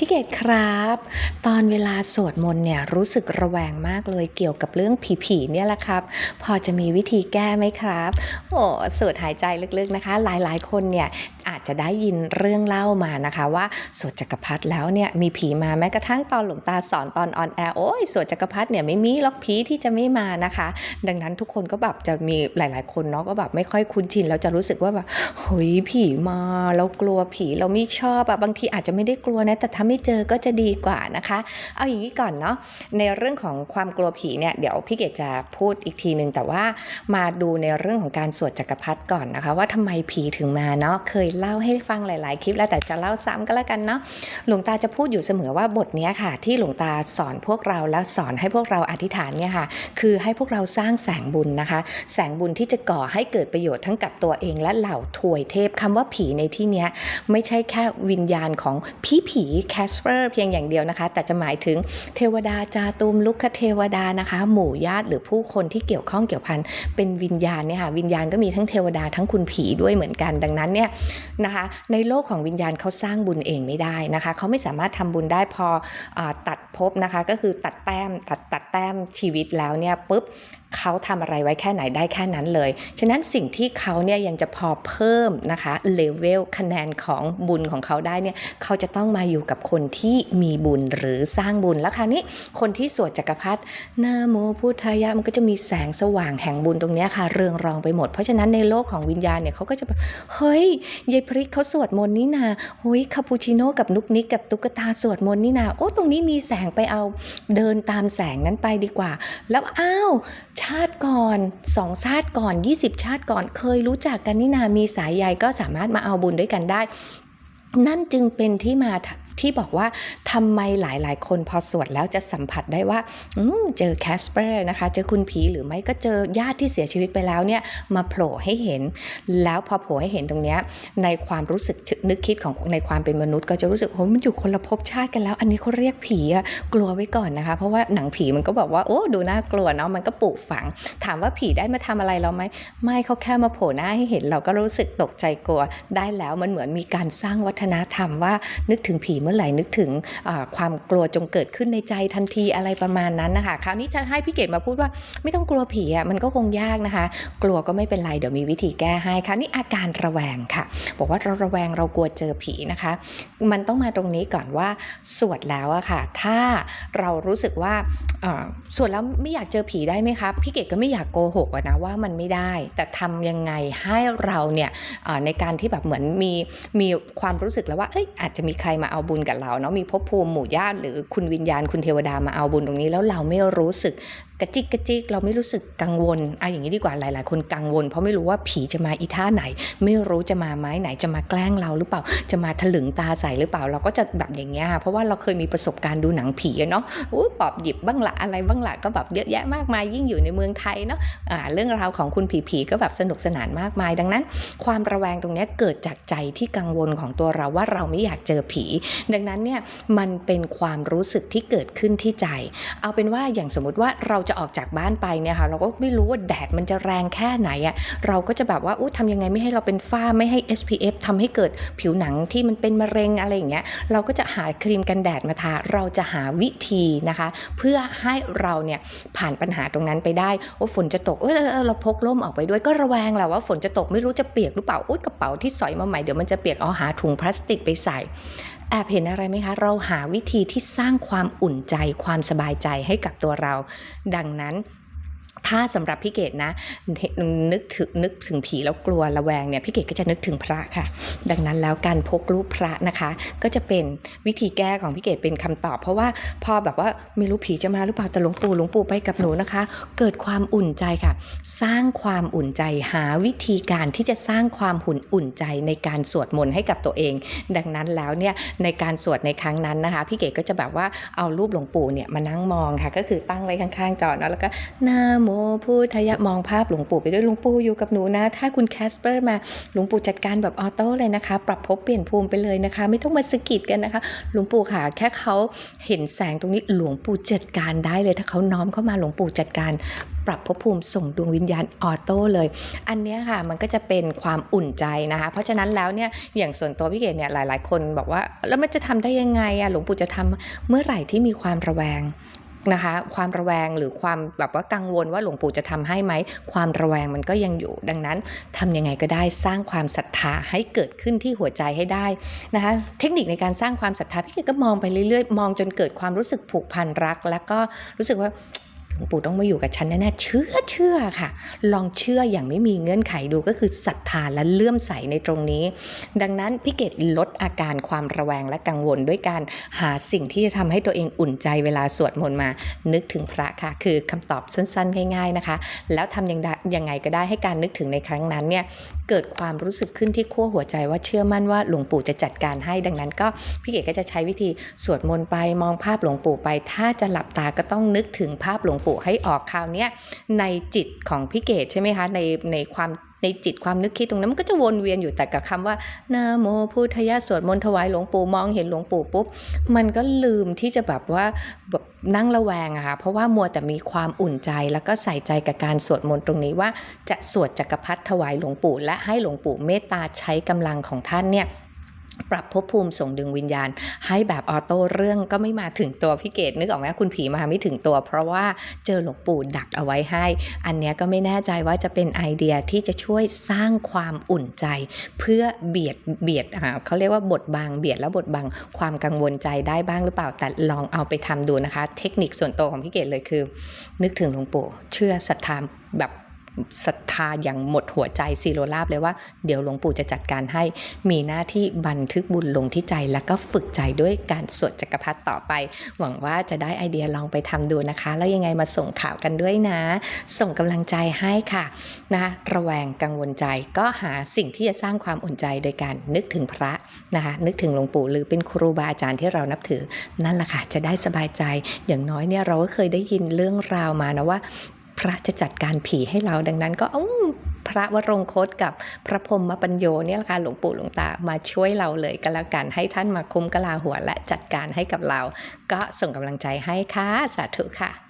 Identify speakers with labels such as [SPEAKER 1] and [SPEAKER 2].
[SPEAKER 1] พี่เกดครับ ตอนเวลาสวดมนต์เนี่ยรู้สึกระแวงมากเลยเกี่ยวกับเรื่องผีๆเนี่ยแหละครับ พอจะมีวิธีแก้ไหมครับ โอ้สูดหายใจลึกๆนะคะ หลายๆคนเนี่ย อาจจะได้ยินเรื่องเล่ามานะคะ ว่าสวดจักรพรรดิแล้วเนี่ยมีผีมาแม้กระทั่งตอนหลวงตาสอนตอนออนแอร์โอ้ยสวดจักรพรรดิเนี่ยไม่มีหรอกผีที่จะไม่มานะคะ ดังนั้นทุกคนก็แบบจะมีหลาย ๆ คนเนาะก็แบบไม่ค่อยคุ้นชินแล้วจะรู้สึกว่าแบบเฮ้ยผีมาเรากลัวผีเราไม่ชอบอะบางทีอาจจะไม่ได้กลัวนะแต่ถ้าไม่เจอก็จะดีกว่านะคะ เอาอย่างนี้ก่อนเนาะในเรื่องของความกลัวผีเนี่ยเดี๋ยวพี่เกดจะพูดอีกทีหนึ่งแต่ว่ามาดูในเรื่องของการสวดจักรพรรดิก่อนนะคะ ว่าทำไมผีถึงมาเนาะเคยเล่าให้ฟังหลาย ๆ คลิปแล้วแต่จะเล่าซ้ำก็แล้วกันเนาะหลวงตาจะพูดอยู่เสมอว่าบทนี้ค่ะ ที่หลวงตาสอนพวกเราและสอนให้พวกเราอธิษฐานเนี่ยค่ะ คือให้พวกเราสร้างแสงบุญนะคะ แสงบุญที่จะก่อให้เกิดประโยชน์ทั้งกับตัวเองและเหล่าถวยเทพคำว่าผีในที่นี้ไม่ใช่แค่วิญญาณของผีผีแคสเปอร์เพียงอย่างเดียวนะคะ แต่จะหมายถึงเทวดาจาตุมลุกคเทวดานะคะ หมู่ญาติหรือผู้คนที่เกี่ยวข้องเกี่ยวพันเป็นวิญญาณเนี่ยค่ะวิญญาณก็มีทั้งเทวดาทั้งคุณผีด้วยเหมือนกัน ดังนั้นเนี่ยนะคะ ในโลกของวิญญาณเขาสร้างบุญเองไม่ได้นะคะเขาไม่สามารถทำบุญได้พออตัดภพนะคะ ก็คือตัดแต้มตัดตัดแต้มชีวิตแล้วเนี่ยปุ๊บเขาทำอะไรไว้แค่ไหนได้แค่นั้นเลย ฉะนั้นสิ่งที่เขาเนี่ยยังจะพอเพิ่มนะคะเลเวลคะแนนของบุญของเขาได้เนี่ยเขาจะต้องมาอยู่กับคนที่มีบุญหรือสร้างบุญแล้วคราวนี้คนที่สวดจักรพรรดินาโมพุทธายะมันก็จะมีแสงสว่างแห่งบุญตรงนี้ค่ะ เรืองรองไปหมด เพราะฉะนั้นในโลกของวิญญาณเนี่ยเขาก็จะแบบเฮ้ยยายพริกเขาสวดมนต์นี่นาเฮ้ยคาปูชิโน่กับนุกนิกกับตุ๊กตาสวดมนต์นี่นาโอ้ตรงนี้มีแสงไปเอาเดินตามแสงนั้นไปดีกว่า แล้วอ้าวชาติก่อนสองชาติก่อน 20 ชาติก่อนเคยรู้จักกันนี่นามีสายใยก็สามารถมาเอาบุญด้วยกันได้ นั่นจึงเป็นที่มา ที่บอกว่าทำไมหลายๆ คนพอสวดแล้วจะสัมผัสได้ว่าเจอแคสเปอร์นะคะ เจอคุณผีหรือไม่ก็เจอญาติที่เสียชีวิตไปแล้วเนี่ยมาโผล่ให้เห็น แล้วพอโผล่ให้เห็นตรงเนี้ยในความรู้สึกนึกคิดของในความเป็นมนุษย์ ก็จะรู้สึกโอ้มันอยู่คนละภพชาติกันแล้ว อันนี้เขาเรียกผีอะกลัวไว้ก่อนนะคะ เพราะว่าหนังผีมันก็บอกว่าโอ้ดูน่ากลัวเนาะมันก็ปลูกฝัง ถามว่าผีได้มาทำอะไรเราไหมไม่เขาแค่มาโผล่หน้าให้เห็นเราก็รู้สึกตกใจกลัวได้แล้วมันเหมือนมีการสร้างวัฒนธรรมว่านึกถึงผีเมื่อไหร่นึกถึงความกลัวจงเกิดขึ้นในใจทันทีอะไรประมาณนั้นนะคะคราวนี้จะให้พี่เกดมาพูดว่าไม่ต้องกลัวผีอะมันก็คงยากนะคะ กลัวก็ไม่เป็นไรเดี๋ยวมีวิธีแก้ให้ค่ะนี่อาการระแวงค่ะ บอกว่าเราระแวงเรากลัวเจอผีนะคะ มันต้องมาตรงนี้ก่อนว่าสวดแล้วอะค่ะ ถ้าเรารู้สึกว่าสวดแล้วไม่อยากเจอผีได้ไหมคะพี่เกดก็ไม่อยากโกหกนะว่ามันไม่ได้ แต่ทำยังไงให้เราเนี่ยในการที่แบบเหมือนมีมีความรู้สึกแล้วว่าเอ้ยอาจจะมีใครมาเอาบุญกับเราเนาะมีภพภูมิหมู่ญาติหรือคุณวิญญาณคุณเทวดามาเอาบุญตรงนี้ แล้วเราไม่รู้สึก กระจิกกระจิกเราไม่รู้สึกกังวลอะอย่างนี้ดีกว่าหลาย ๆ คนกังวล เพราะไม่รู้ว่าผีจะมาอีท่าไหน ไม่รู้จะมาไม้ไหนจะมาแกล้งเราหรือเปล่า จะมาถลึงตาใส่หรือเปล่า เราก็จะแบบอย่างเงี้ยเพราะว่าเราเคยมีประสบการณ์ดูหนังผีเนาะอู้ปอบหยิบบ้างละอะไรบ้างละก็แบบเยอะแยะมากมายยิ่งอยู่ในเมืองไทยเนาะอ่าเรื่องราวของคุณผีๆก็แบบสนุกสนานมากมาย ดังนั้น ความระแวงตรงเนี้ยเกิดจากใจที่กังวลของตัวเราว่าเราไม่อยากเจอผี ดังนั้นเนี่ยมันเป็นความรู้สึกที่เกิดขึ้นที่ใจ เอาเป็นว่าอย่างสมมติว่าเราจะออกจากบ้านไปเนี่ยค่ะ เราก็ไม่รู้ว่าแดดมันจะแรงแค่ไหนอะ่ะเราก็จะแบบว่าอู้ทำยังไงไม่ให้เราเป็นฝ้าไม่ให้ SPF ทำให้เกิดผิวหนังที่มันเป็นมะเร็งอะไรอย่างเงี้ยเราก็จะหาครีมกันแดดมาทาเราจะหาวิธีนะคะ เพื่อให้เราเนี่ยผ่านปัญหาตรงนั้นไปได้โอ้ฝนจะตกเอยเราพกร่มออกไปด้วยก็ระแวงแหละว่าฝนจะตกไม่รู้จะเปียกหรือเปล่าอุ้ยกระเป๋าที่สอยมาใหม่เดี๋ยวมันจะเปียกเอาหาถุงพลาสติกไปใส่ แอบเห็นอะไรไหมคะ เราหาวิธีที่สร้างความอุ่นใจความสบายใจให้กับตัวเรา ดังนั้น ถ้าสำหรับพี่เกดนะนึกถึงนึกถึงผีแล้วกลัวระแวงเนี่ยพี่เกดก็จะนึกถึงพระค่ะ ดังนั้นแล้วการพกรูปพระนะคะ ก็จะเป็นวิธีแก้ของพี่เกดเป็นคำตอบ เพราะว่าพอแบบว่าไม่รู้ผีจะมาหรือเปล่าแต่หลวงปู่หลวงปู่ไปกับหนูนะคะ เกิดความอุ่นใจค่ะ สร้างความอุ่นใจหาวิธีการที่จะสร้างความหุ่นอุ่นใจในการสวดมนต์ให้กับตัวเอง ดังนั้นแล้วเนี่ยในการสวดในครั้งนั้นนะคะ พี่เก๋ก็จะแบบว่าเอารูปหลวงปู่เนี่ยมานั่งมองค่ะ ก็คือตั้งไว้ข้างๆจอนะแล้วก็นะโมพุทธายะมองภาพหลวงปู่ไปด้วยหลวงปู่อยู่กับหนูนะ ถ้าคุณแคสเปอร์มาหลวงปู่จัดการแบบออโต้เลยนะคะ ปรับภพเปลี่ยนภูมิไปเลยนะคะ ไม่ต้องมาสกิดกันนะคะ หลวงปู่ค่ะแค่เขาเห็นแสงตรงนี้หลวงปู่จัดการได้เลย ถ้าเขาน้อมเข้ามาหลวงปู่จัดการ ปรับภพภูมิส่งดวงวิญญาณออโต้เลย อันนี้ค่ะมันก็จะเป็นความอุ่นใจนะคะ เพราะฉะนั้นแล้วเนี่ยอย่างส่วนตัวพี่เกดเนี่ยหลาย ๆ คนบอกว่าแล้วมันจะทำได้ยังไงอะหลวงปู่จะทำเมื่อไหร่ที่มีความระแวง นะคะ ความระแวงหรือความแบบว่ากังวลว่าหลวงปู่จะทำให้ไหม ความระแวงมันก็ยังอยู่ ดังนั้นทำยังไงก็ได้สร้างความศรัทธาให้เกิดขึ้นที่หัวใจให้ได้นะคะ เทคนิคในการสร้างความศรัทธาพี่เกดก็มองไปเรื่อยๆ มองจนเกิดความรู้สึกผูกพันรัก แล้วก็รู้สึกว่า หลวงปู่ต้องมาอยู่กับฉันแน่ๆเชื่อเชื่อค่ะ ลองเชื่ออย่างไม่มีเงื่อนไขดูก็คือศรัทธาและเลื่อมใสในตรงนี้ ดังนั้นพี่เกดลดอาการความระแวงและกังวลด้วยการหาสิ่งที่จะทำให้ตัวเองอุ่นใจเวลาสวดมนต์มา นึกถึงพระค่ะ คือคำตอบสั้นๆ ง่าย ๆนะคะ แล้วทำยังยังไงก็ได้ให้การนึกถึงในครั้งนั้นเนี่ย เกิดความรู้สึกขึ้นที่ขั้วหัวใจว่าเชื่อมั่นว่าหลวงปู่จะจัดการให้ดังนั้น ก็พี่เกดก็จะใช้วิธีสวดมนต์ไปมองภาพหลวงปู่ไป ถ้าจะหลับตาก็ต้องนึกถึงภาพหลวงปู่ให้ออกคราวนี้ในจิตของพี่เกดใช่ไหมคะในในความ ในจิตความนึกคิดตรงนั้นมันก็จะวนเวียนอยู่แต่กับคำว่านาโมพุทธยะสวดมนต์ถวายหลวงปู่มองเห็นหลวงปู่ปุ๊บมันก็ลืมที่จะแบบว่าแบบนั่งระแวงอะค่ะเพราะว่ามัวแต่มีความอุ่นใจแล้วก็ใส่ใจกับการสวดมนต์ตรงนี้ว่า จะสวดจักรพรรดิถวายหลวงปู่และให้หลวงปู่เมตตาใช้กำลังของท่านเนี่ย ปรับภพภูมิส่งดึงวิญญาณ ให้แบบออโต้เรื่องก็ไม่มาถึงตัวพี่เกดนึกออกไหมคุณผีมาไม่ถึงตัว เพราะว่าเจอหลวงปู่ดักเอาไว้ให้ อันนี้ก็ไม่แน่ใจว่าจะเป็นไอเดียที่จะช่วยสร้างความอุ่นใจ เพื่อเบียดเบียดเขาเรียกว่าบทบังเบียดแล้วบทบังความกังวลใจได้บ้างหรือเปล่า แต่ลองเอาไปทำดูนะคะ เทคนิคส่วนตัวของพี่เกดเลยคือ นึกถึงหลวงปู่เชื่อศรัทธาแบบ ศรัทธาอย่างหมดหัวใจซีโรลาบเลยว่าเดี๋ยวหลวงปู่จะจัดการให้มีหน้าที่บันทึกบุญลงที่ใจแล้วก็ฝึกใจด้วยการสวดจักรพรรดิต่อไป หวังว่าจะได้ไอเดียลองไปทำดูนะคะ แล้วยังไงมาส่งข่าวกันด้วยนะ ส่งกำลังใจให้ค่ะนะคะระแวงกังวลใจก็หาสิ่งที่จะสร้างความอุ่นใจโดยการนึกถึงพระนะคะนึกถึงหลวงปู่หรือเป็นครูบาอาจารย์ที่เรานับถือนั่นแหละค่ะจะได้สบายใจอย่างน้อยเนี่ยเราก็เคยได้ยินเรื่องราวมานะว่า พระจะจัดการผีให้เราดังนั้นก็อมพระวรงคตกับพระพรมมปัญโยเนี่ยละค่ะหลวงปู่หลวงตามาช่วยเราเลยก็แล้วกันให้ท่านมาคุ้มกะลาหัวและจัดการให้กับเรา ก็ส่งกำลังใจให้ค่ะสาธุค่ะ